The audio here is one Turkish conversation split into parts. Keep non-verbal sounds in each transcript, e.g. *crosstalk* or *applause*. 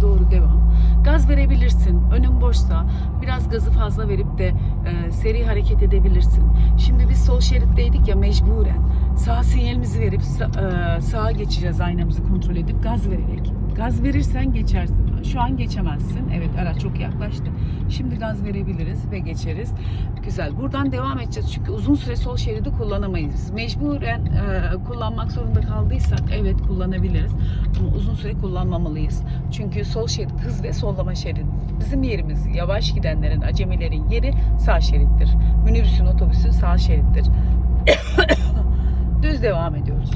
doğru devam. Gaz verebilirsin. Önün boşsa biraz gazı fazla verip de e, seri hareket edebilirsin. Şimdi biz sol şeritteydik ya mecburen. Sağ sinyalimizi verip sa- e, sağa geçeceğiz aynamızı kontrol edip gaz vererek. Gaz verirsen geçersin. Şu an geçemezsin. Evet araç çok yaklaştı. Şimdi gaz verebiliriz ve geçeriz. Güzel. Buradan devam edeceğiz. Çünkü uzun süre sol şeridi kullanamayız. Mecburen e, kullanmak zorunda kaldıysak evet kullanabiliriz. Ama uzun süre kullanmamalıyız. Çünkü sol şerit hız ve sollama şeridi. Bizim yerimiz yavaş gidenlerin, acemilerin yeri sağ şerittir. Minibüsün, otobüsün sağ şerittir. *coughs* Düz devam ediyoruz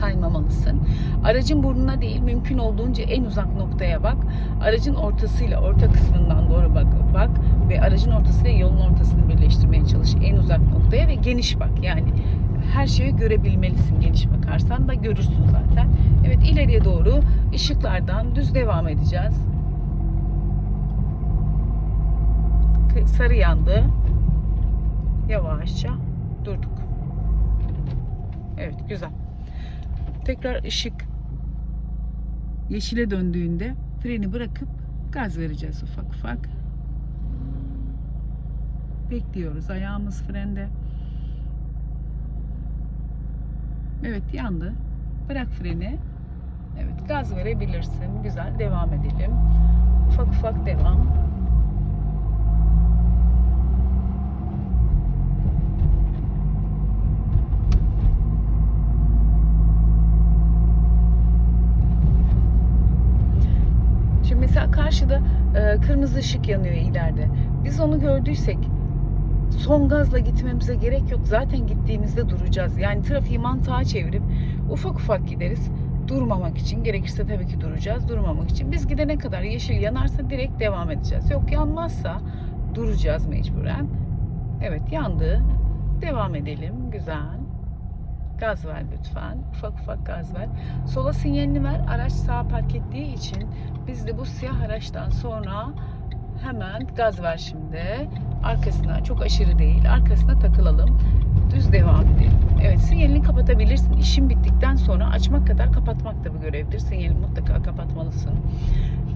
kaymamalısın. Aracın burnuna değil mümkün olduğunca en uzak noktaya bak. Aracın ortasıyla orta kısmından doğru bak bak ve aracın ortasıyla yolun ortasını birleştirmeye çalış en uzak noktaya ve geniş bak. Yani her şeyi görebilmelisin geniş bakarsan da görürsün zaten. Evet ileriye doğru ışıklardan düz devam edeceğiz. Sarı yandı. Yavaşça durduk. Evet güzel. Tekrar ışık yeşile döndüğünde freni bırakıp gaz vereceğiz ufak ufak. Bekliyoruz. Ayağımız frende. Evet yandı. Bırak freni. Evet gaz verebilirsin. Güzel devam edelim. Ufak ufak devam. Şimdi mesela karşıda e, kırmızı ışık yanıyor ileride. Biz onu gördüysek son gazla gitmemize gerek yok. Zaten gittiğimizde duracağız. Yani trafiği mantığa çevirip ufak ufak gideriz. Durmamak için gerekirse tabii ki duracağız. Durmamak için biz gidene kadar yeşil yanarsa direkt devam edeceğiz. Yok yanmazsa duracağız mecburen. Evet yandı. Devam edelim. Güzel. Gaz ver lütfen. Ufak ufak gaz ver. Sola sinyalini ver. Araç sağa park ettiği için biz de bu siyah araçtan sonra hemen gaz ver şimdi. Arkasına çok aşırı değil. Arkasına takılalım. Düz devam edelim. Evet sinyalini kapatabilirsin. İşin bittikten sonra açmak kadar kapatmak da bir görevdir. Sinyalini mutlaka kapatmalısın.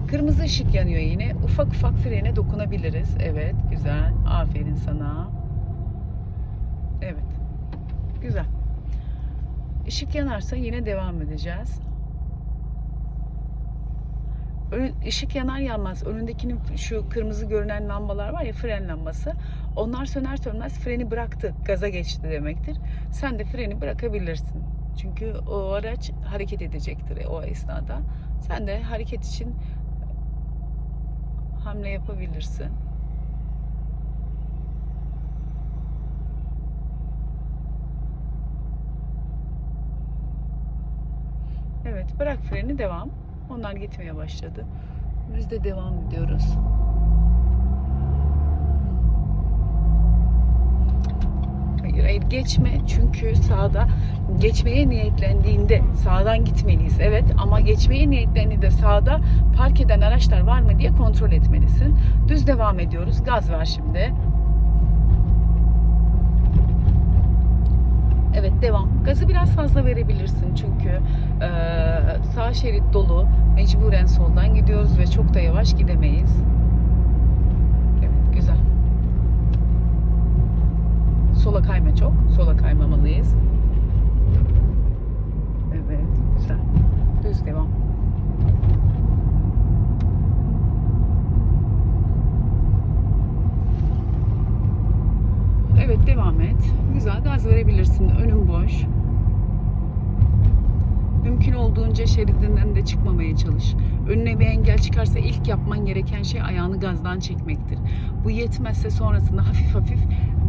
Kırmızı ışık yanıyor yine. Ufak ufak frene dokunabiliriz. Evet güzel. Aferin sana. Evet. Güzel. Işık yanarsa yine devam edeceğiz. Ön, ışık yanar yanmaz önündekinin şu kırmızı görünen lambalar var ya fren lambası. Onlar söner sönmez freni bıraktı, gaza geçti demektir. Sen de freni bırakabilirsin. Çünkü o araç hareket edecektir o esnada. Sen de hareket için hamle yapabilirsin. Evet, bırak freni devam. Onlar gitmeye başladı. Biz de devam ediyoruz. Hayır, hayır geçme çünkü sağda geçmeye niyetlendiğinde sağdan gitmeliyiz. Evet ama geçmeye niyetlendiğinde sağda park eden araçlar var mı diye kontrol etmelisin. Düz devam ediyoruz. Gaz ver şimdi. Evet devam. Gazı biraz fazla verebilirsin çünkü e, sağ şerit dolu. Mecburen soldan gidiyoruz ve çok da yavaş gidemeyiz. Evet güzel. Sola kayma çok. Sola kaymamalıyız. Evet güzel. Düz devam. Evet devam et. Güzel gaz verebilirsin. Önün boş. Mümkün olduğunca şeridinden de çıkmamaya çalış. Önüne bir engel çıkarsa ilk yapman gereken şey ayağını gazdan çekmektir. Bu yetmezse sonrasında hafif hafif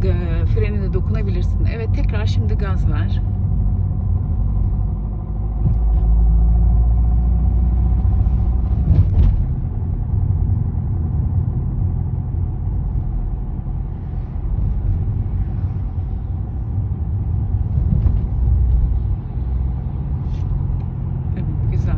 e, frenine dokunabilirsin. Evet tekrar şimdi gaz ver. Evet güzel.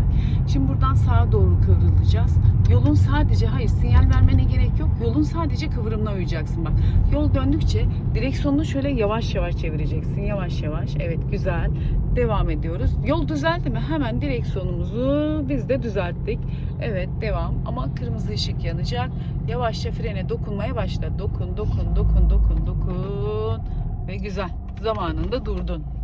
Şimdi buradan sağa doğru kıvrılacağız. Yolun sadece hayır sinyal vermene gerek yok. Yolun sadece kıvrımına uyacaksın bak. Yol döndükçe direksiyonunu şöyle yavaş yavaş çevireceksin. Yavaş yavaş. Evet güzel. devam ediyoruz. Yol düzeldi mi? Hemen direksiyonumuzu biz de düzelttik. Evet devam ama kırmızı ışık yanacak. Yavaşça frene dokunmaya başla. Dokun, dokun, dokun, dokun, dokun. Ve güzel. Zamanında durdun.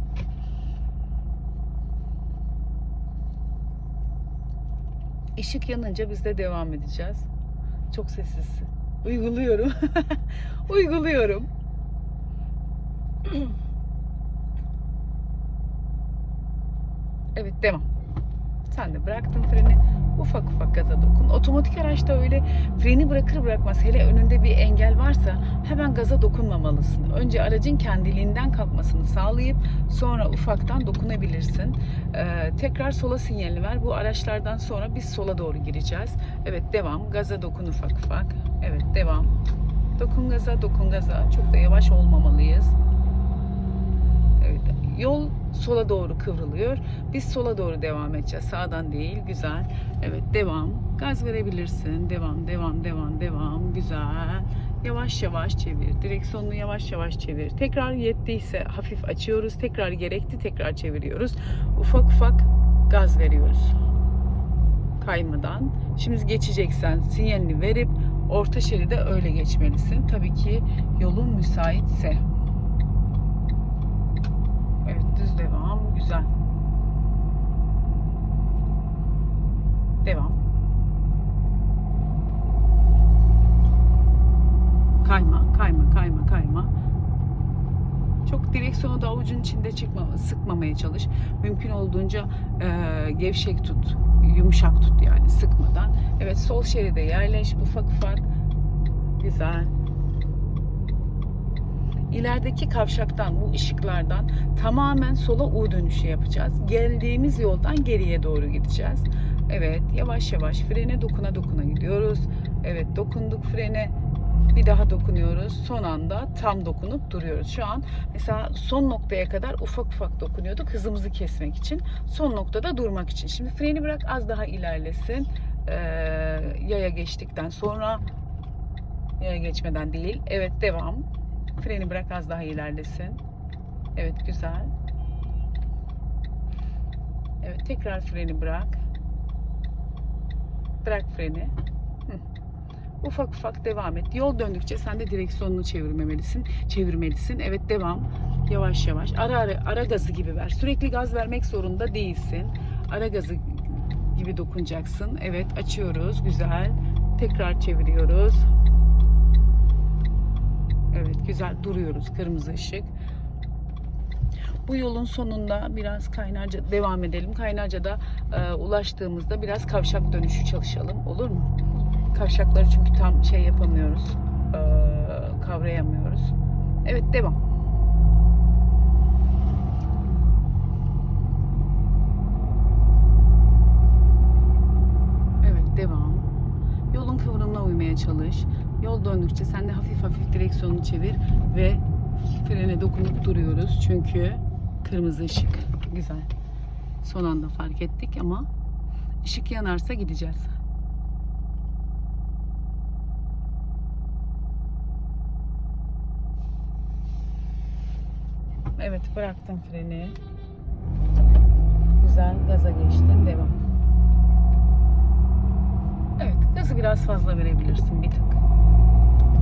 Işık yanınca biz de devam edeceğiz. Çok sessizsin. Uyguluyorum. *laughs* Uyguluyorum. *clears throat* Evet devam. Sen de bıraktın freni. Ufak ufak gaza dokun. Otomatik araçta öyle freni bırakır bırakmaz hele önünde bir engel varsa hemen gaza dokunmamalısın. Önce aracın kendiliğinden kalkmasını sağlayıp sonra ufaktan dokunabilirsin. Ee, tekrar sola sinyalini ver. Bu araçlardan sonra biz sola doğru gireceğiz. Evet devam. Gaza dokun ufak ufak. Evet devam. Dokun gaza, dokun gaza. Çok da yavaş olmamalıyız. Evet, yol sola doğru kıvrılıyor. Biz sola doğru devam edeceğiz. Sağdan değil. Güzel. Evet, devam. Gaz verebilirsin. Devam, devam, devam, devam. Güzel. Yavaş yavaş çevir. Direksiyonunu yavaş yavaş çevir. Tekrar yettiyse hafif açıyoruz. Tekrar gerekti. Tekrar çeviriyoruz. Ufak ufak gaz veriyoruz. Kaymadan. Şimdi geçeceksen sinyalini verip orta şeride öyle geçmelisin. Tabii ki yolun müsaitse. Düz devam. Güzel. Devam. Kayma, kayma, kayma, kayma. Çok direksiyonu da avucun içinde çıkma, sıkmamaya çalış. Mümkün olduğunca e, gevşek tut, yumuşak tut yani sıkmadan. Evet sol şeride yerleş ufak ufak. Güzel. İlerideki kavşaktan bu ışıklardan tamamen sola U dönüşü yapacağız. Geldiğimiz yoldan geriye doğru gideceğiz. Evet yavaş yavaş frene dokuna dokuna gidiyoruz. Evet dokunduk frene bir daha dokunuyoruz. Son anda tam dokunup duruyoruz. Şu an mesela son noktaya kadar ufak ufak dokunuyorduk hızımızı kesmek için. Son noktada durmak için. Şimdi freni bırak az daha ilerlesin. Ee, yaya geçtikten sonra yaya geçmeden değil. Evet devam. Freni bırak az daha ilerlesin. Evet güzel. Evet tekrar freni bırak. Bırak freni. Hı. Ufak ufak devam et. Yol döndükçe sen de direksiyonunu çevirmemelisin. Çevirmelisin. Evet devam. Yavaş yavaş. Ara ara ara gazı gibi ver. Sürekli gaz vermek zorunda değilsin. Ara gazı gibi dokunacaksın. Evet açıyoruz. Güzel. Tekrar çeviriyoruz. Güzel duruyoruz. Kırmızı ışık. Bu yolun sonunda biraz Kaynarca devam edelim. Kaynarca'da e, ulaştığımızda biraz kavşak dönüşü çalışalım. Olur mu? Kavşakları çünkü tam şey yapamıyoruz. e, kavrayamıyoruz. Evet devam. Evet devam. Yolun kıvrımına uymaya çalış. Yol döndükçe sen de hafif hafif direksiyonunu çevir ve frene dokunup duruyoruz. Çünkü kırmızı ışık. Güzel. Son anda fark ettik ama ışık yanarsa gideceğiz. Evet bıraktım freni. Güzel gaza geçtin. Devam. Evet gazı biraz fazla verebilirsin bir tık.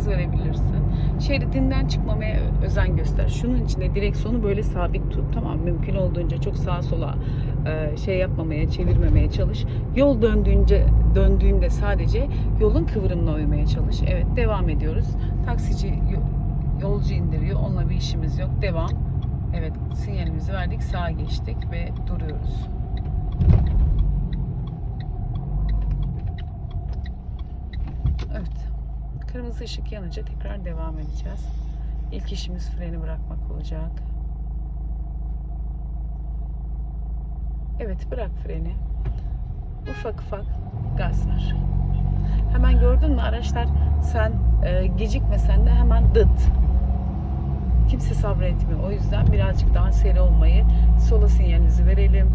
Gaz verebilirsin. Şeridinden çıkmamaya özen göster. Şunun içinde direksiyonu böyle sabit tut. Tamam? Mümkün olduğunca çok sağa sola e, şey yapmamaya, çevirmemeye çalış. Yol döndüğünce döndüğünde sadece yolun kıvrımına uymaya çalış. Evet, devam ediyoruz. Taksici yo- yolcu indiriyor. Onunla bir işimiz yok. Devam. Evet, sinyalimizi verdik. Sağa geçtik ve duruyoruz. Evet. Kırmızı ışık yanınca tekrar devam edeceğiz. İlk işimiz freni bırakmak olacak. Evet bırak freni. Ufak ufak gaz ver. Hemen gördün mü araçlar sen e, gecikmesen de hemen dıt. Kimse sabretmiyor. O yüzden birazcık daha seri olmayı, sola sinyalimizi verelim.